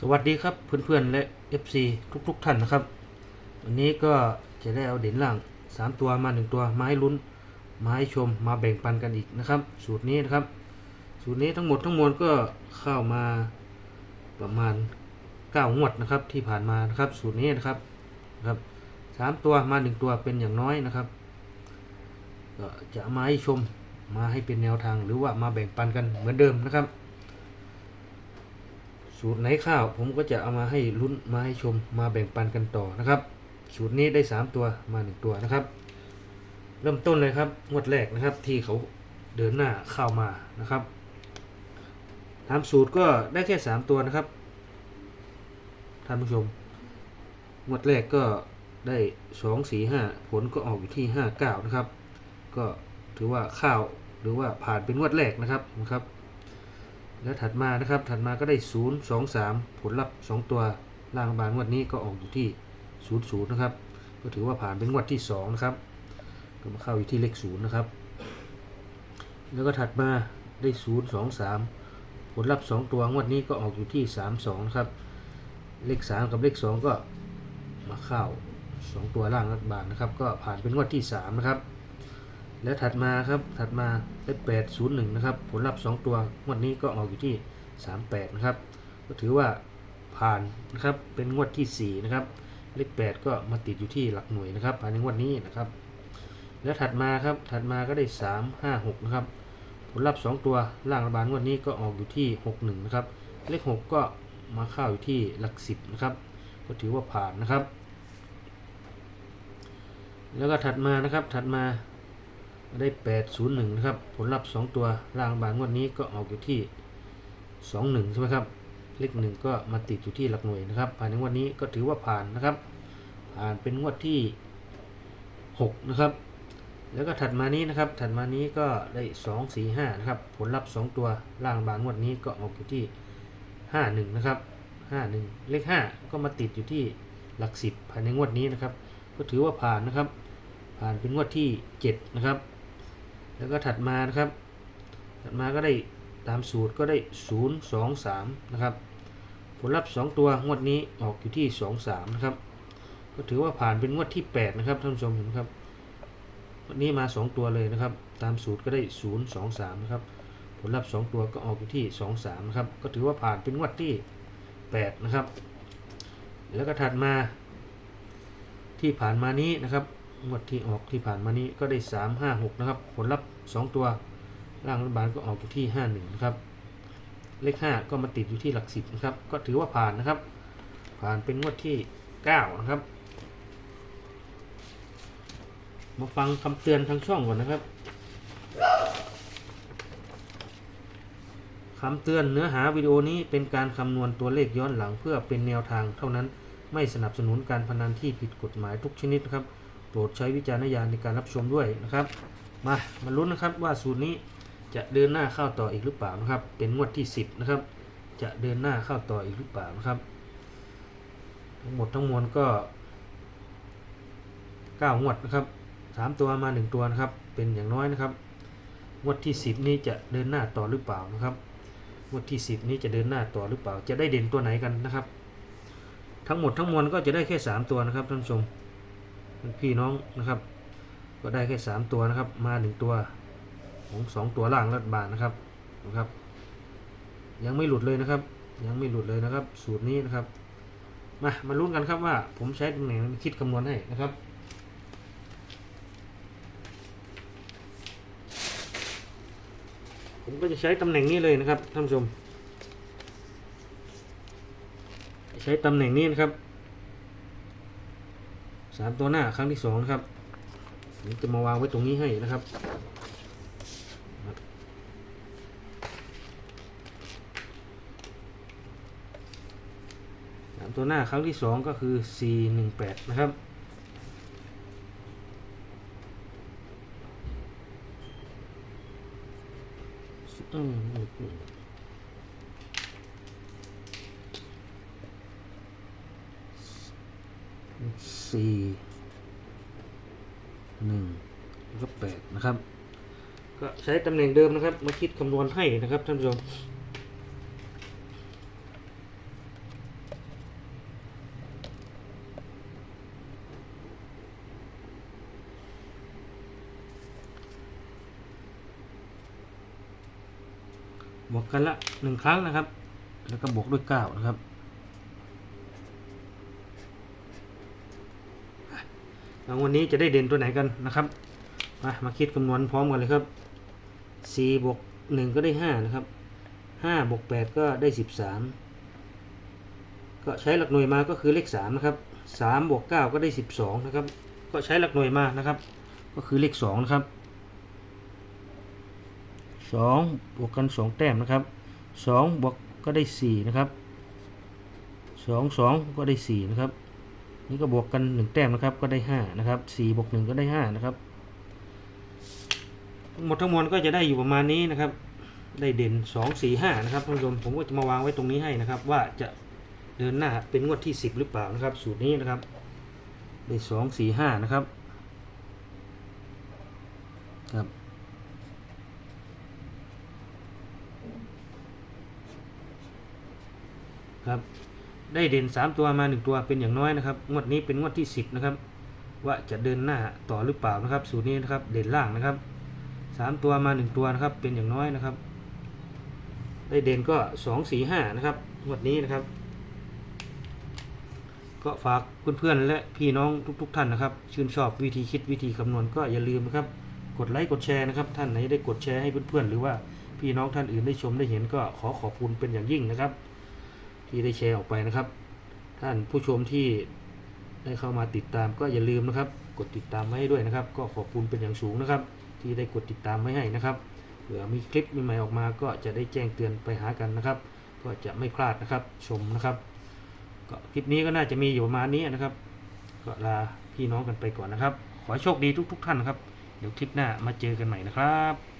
สวัสดีครับเพื่อนๆและ FC ทุกๆทท่านนะครับ วันนี้ก็จะได้เอาเด่นล่าง 3 ตัวมา 1 ตัวมาให้ลุ้นมาให้ชมมาแบ่งปันกันอีกนะครับ สูตรนี้นะครับ สูตรนี้ทั้งหมดทั้งมวลก็เข้ามาประมาณ 9 งวดนะครับที่ผ่านมานะครับ สูตรนี้นะครับครับสามตัวมา 1 ตัวเป็นอย่างน้อยนะครับก็จะมาให้ชมมาให้เป็นแนวทางหรือว่ามาแบ่งปันกันเหมือนเดิมนะครับ สูตรไหนข้าวผมก็จะเอามาให้ลุ้นมาให้ชมมาแบ่งปันกันต่อนะครับ สูตรนี้ได้ 3 ตัวมา 1 ตัวนะครับ เริ่มต้นเลยครับงวดแรกนะครับที่เขาเดินหน้าเข้ามานะครับตามสูตรก็ได้แค่ 3 ตัวนะครับท่านผู้ชมงวดแรกก็ได้2 4 5ผลก็ออกอยู่ที่5 9นะครับ ก็ถือว่าข้าวหรือว่าผ่านเป็นงวดแรกนะครับนะครับ แล้วถัดมานะครับ ถัดมาก็ได้ 0 2 3 ผลลัพธ์ 2 ตัวล่างบานงวดนี้ก็ออกอยู่ที่ 0 0 นะครับ ก็ถือว่าผ่านเป็นงวดที่ 2 นะครับ ก็มาเข้าอยู่ที่เลข 0 นะครับ แล้วก็ถัดมาได้ 0 2 3 ผลลัพธ์ 2 ตัวงวดนี้ก็ออกอยู่ที่ 3 2 นะครับ เลข 3 กับเลข 2 ก็มาเข้า 2 ตัวล่างบาลนะครับ ก็ผ่านเป็นงวดที่ 3 นะครับ แล้วถัดมาครับ ถัดมาได้8 0 1นะครับ ผลลัพธ์2ตัวงวดนี้ก็ออกอยู่ที่38นะครับ ก็ถือว่าผ่านนะครับ เป็นงวดที่4นะครับ เลข8ก็มาติดอยู่ที่หลักหน่วยนะครับภายในงวดนี้นะครับ แล้วถัดมาครับ ถัดมาก็ได้3 5 6นะครับ ผลลัพธ์2ตัวล่างรัฐบาลงวดนี้ก็ออกอยู่ที่6 1นะครับ เลข6ก็มาเข้าอยู่ที่หลัก10นะครับ ก็ถือว่าผ่านนะครับ แล้วก็ถัดมานะครับ ถัดมา ได้ 801 นะครับ ผลลัพธ์ 2 ตัวล่างบานงวดนี้ก็ออกอยู่ที่ 21 ใช่ไหมครับ เลขหนึ่งก็มาติดอยู่ที่หลักหน่วยนะครับภายในงวดนี้ก็ถือว่าผ่านนะครับ ผ่านเป็นงวดที่ 6 นะครับ แล้วก็ถัดมานี้นะครับ ถัดมานี้ก็ได้ 2 4 5 นะครับ ผลลัพธ์ 2 ตัวล่างบานงวดนี้ก็ออกอยู่ที่ 51 นะครับ 51 เลข 5 ก็มาติดอยู่ที่หลัก 10ภายในงวดนี้นะครับ ก็ถือว่าผ่านนะครับ ผ่านเป็นงวดที่ 7 นะครับ แล้วก็ถัดมานะครับ ถัดมาก็ได้ตามสูตรก็ได้ 0 2 3 นะครับ ผลลัพธ์ 2 ตัวงวดนี้ออกอยู่ที่ 2 3 นะครับ ก็ถือว่าผ่านเป็นงวดที่ 8 นะครับท่านผู้ชมเห็นครับวันนี้มา 2 ตัวเลยนะครับ ตามสูตรก็ได้ 0 2 3 นะครับ ผลลัพธ์ 2 ตัวก็ออกอยู่ที่ 2 3 นะครับ ก็ถือว่าผ่านเป็นงวดที่ 8 นะครับ แล้วก็ถัดมาที่ผ่านมานี้นะครับ งวดที่ออกที่ผ่านมานี้ก็ได้ 3 5 6 นะครับ ผลลัพธ์ 2 ตัวล่างรัฐบาลก็ออกอยู่ที่ 51 นะครับ เลข 5 ก็มาติดอยู่ที่หลัก 10 นะครับ ก็ถือว่าผ่านนะครับ ผ่านเป็นงวดที่ 9 นะครับ มาฟังคำเตือนทางช่องก่อนนะครับคำเตือนเนื้อหาวิดีโอนี้เป็นการคำนวณตัวเลขย้อนหลังเพื่อเป็นแนวทางเท่านั้น ไม่สนับสนุนการพนันที่ผิดกฎหมายทุกชนิดนะครับ โปรดใช้วิจารณญาณในการรับชมด้วยนะครับ มามาลุ้นนะครับว่าสูตรนี้จะเดินหน้าเข้าต่ออีกหรือเปล่านะครับ เป็นงวดที่ 10 นะครับ จะเดินหน้าเข้าต่ออีกหรือเปล่านะครับ ทั้งหมดทั้งมวลก็9งวดนะครับ 3 ตัวมา 1 ตัวนะครับ เป็นอย่างน้อยนะครับ งวดที่ 10 นี้จะเดินหน้าต่อหรือเปล่านะครับ งวดที่ 10 นี้จะเดินหน้าต่อหรือเปล่า จะได้เด่นตัวไหนกันนะครับ ทั้งหมดทั้งมวลก็จะได้แค่ 3 ตัวนะครับท่านผู้ชม พี่น้องนะครับ ก็ได้แค่3ตัวนะครับ มา1ตัวของ2ตัวล่างรัฐบาลนะครับนะครับ ยังไม่หลุดเลยนะครับ ยังไม่หลุดเลยนะครับ สูตรนี้นะครับ มามาลุ้นกันครับว่า ผมใช้ตำแหน่งคิดคำนวณให้นะครับผมก็จะใช้ตำแหน่งนี้เลยนะครับท่านผู้ชม ใช้ตำแหน่งนี้นะครับ สามตัวหน้าครั้งที่สองนะครับผมจะมาวางไว้ตรงนี้ให้นะครับ สามตัวหน้าครั้งที่สองก็คือ4 1 8นะครับอืม สี่หนึ่งแล้วก็แปดนะครับ ก็ใช้ตำแหน่งเดิมนะครับ มาคิดคำนวณให้นะครับท่านผู้ชมบวกกันละหนึ่งครั้งนะครับ แล้วก็บวกด้วยเก้านะครับ รางวัลนี้จะได้เด่นตัวไหนกันนะครับ มามาคิดคำนวณพร้อมกันเลยครับสี่บวกหนึ่งก็ได้ห้านะครับห้าบวกแปดก็ได้สิบสามก็ใช้หลักหน่วยมาก็คือเลขสามนะครับสามบวกเก้าก็ได้สิบสองนะครับ ก็ใช้หลักหน่วยมานะครับ ก็คือเลขสองนะครับสองบวกกันสองแต้มนะครับสองบวกก็ได้สี่นะครับสองสองก็ได้สี่นะครับ นี่ก็บวกกันหนึ่งแต้มนะครับก็ได้ห้านะครับสี่บวกหนึ่งก็ได้ห้านะครับหมดทั้งมวลก็จะได้อยู่ประมาณนี้นะครับ ได้เด่นสองสี่ห้านะครับท่านผู้ชมผมก็จะมาวางไว้ตรงนี้ให้นะครับ ว่าจะเดินหน้าเป็นงวดที่สิบหรือเปล่านะครับ สูตรนี้นะครับ ได้สองสี่ห้านะครับครับครับ ได้เด่นสามตัวมาหนึ่งตัวเป็นอย่างน้อยนะครับงวดนี้เป็นงวดที่สิบนะครับว่าจะเดินหน้าต่อหรือเปล่านะครับ สูตรนี้นะครับเด่นล่างนะครับสามตัวมาหนึ่งตัวนะครับเป็นอย่างน้อยนะครับ ได้เด่นก็สองสี่ห้านะครับงวดนี้นะครับ ก็ฝากเพื่อนๆและพี่น้องทุก ๆ ท่านนะครับ ชื่นชอบวิธีคิดวิธีคำนวณก็อย่าลืมนะครับกดไลค์กดแชร์นะครับท่านไหนได้กดแชร์ให้เพื่อนๆหรือว่าพี่น้องท่านอื่นได้ชมได้เห็นก็ขอขอบคุณเป็นอย่างยิ่งนะครับ ที่ได้แชร์ออกไปนะครับ ท่านผู้ชมที่ได้เข้ามาติดตามก็อย่าลืมนะครับ กดติดตามไว้ด้วยนะครับ ก็ขอบคุณเป็นอย่างสูงนะครับ ที่ได้กดติดตามไว้ให้นะครับเผื่อมีคลิปใหม่ๆออกมาก็จะได้แจ้งเตือนไปหากันนะครับ ก็จะไม่พลาดนะครับชมนะครับก็คลิปนี้ก็น่าจะมีอยู่ประมาณนี้นะครับ ก็ลาพี่น้องกันไปก่อนนะครับ ขอโชคดีทุกๆ ท่านนะครับ เดี๋ยวคลิปหน้ามาเจอกันใหม่นะครับ